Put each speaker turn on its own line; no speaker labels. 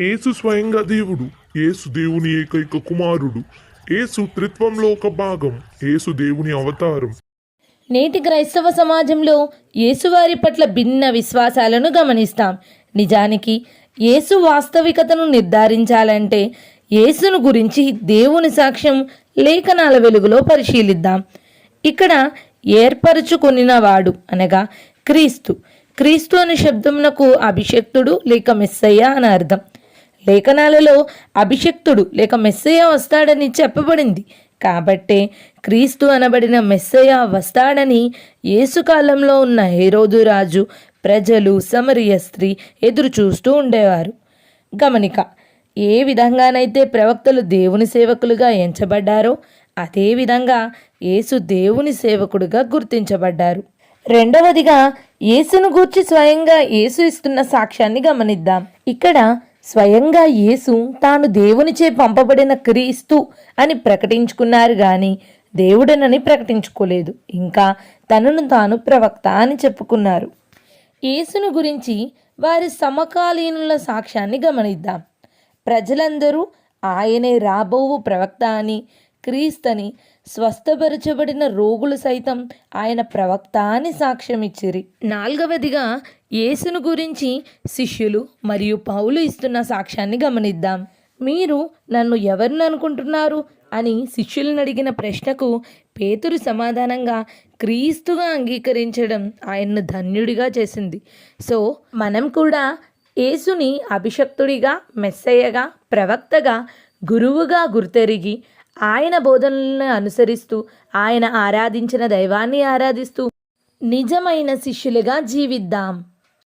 యేసు స్వయంగా దేవుడు యేసు దేవుని ఏకైక కుమారుడు యేసు త్రిత్వంలో ఒక భాగం యేసు దేవుని అవతారం.
నేటి క్రైస్తవ సమాజంలో యేసువారి పట్ల భిన్న విశ్వాసాలను గమనిస్తాం. నిజానికి యేసు వాస్తవికతను నిర్ధారించాలంటే యేసును గురించి దేవుని సాక్ష్యం లేఖనాల వెలుగులో పరిశీలిద్దాం. ఇక్కడ ఏర్పరచుకొనినవాడు అనగా క్రీస్తు. క్రీస్తు అనే శబ్దమునకు అభిషక్తుడు లేక మెస్సయ్య అని అర్థం. లేఖనాలలో అభిషక్తుడు లేక మెస్సయ్య వస్తాడని చెప్పబడింది. కాబట్టే క్రీస్తు అనబడిన మెస్సయ్య వస్తాడని యేసుకాలంలో ఉన్న హేరోదు రాజు ప్రజలు సమరియ స్త్రీ ఎదురు చూస్తూ ఉండేవారు. గమనిక ఏ విధంగానైతే ప్రవక్తలు దేవుని సేవకులుగా ఎంచబడ్డారో అదేవిధంగా యేసు దేవుని సేవకుడుగా గుర్తించబడ్డారు. రెండవదిగా యేసును గూర్చి స్వయంగా యేసు ఇస్తున్న సాక్ష్యాన్ని గమనిద్దాం. ఇక్కడ స్వయంగా యేసు తాను దేవునిచే పంపబడిన క్రీస్తు అని ప్రకటించుకున్నారు గాని దేవుడనని ప్రకటించుకోలేదు. ఇంకా తనను తాను ప్రవక్త అని చెప్పుకున్నారు. యేసును గురించి వారి సమకాలీనుల సాక్ష్యాన్ని గమనిద్దాం. ప్రజలందరూ ఆయనే రాబోవు ప్రవక్త అని క్రీస్తని స్వస్థపరచబడిన రోగులు సైతం ఆయన ప్రవక్త అని సాక్ష్యమిచ్చిరి. నాలుగవదిగా యేసును గురించి శిష్యులు మరియు పౌలు ఇస్తున్న సాక్ష్యాన్ని గమనిద్దాం. మీరు నన్ను ఎవరిని అనుకుంటున్నారు? అని శిష్యులను అడిగిన ప్రశ్నకు పేతురు సమాధానంగా క్రీస్తుగా అంగీకరించడం ఆయన్ను ధన్యుడిగా చేసింది. సో మనం కూడా యేసుని అభిషక్తుడిగా మెస్సయ్యగా ప్రవక్తగా గురువుగా గుర్తెరిగి ఆయన బోధనలను అనుసరిస్తూ ఆయన ఆరాధించిన దైవాన్ని ఆరాధిస్తూ నిజమైన శిష్యులుగా జీవిద్దాం.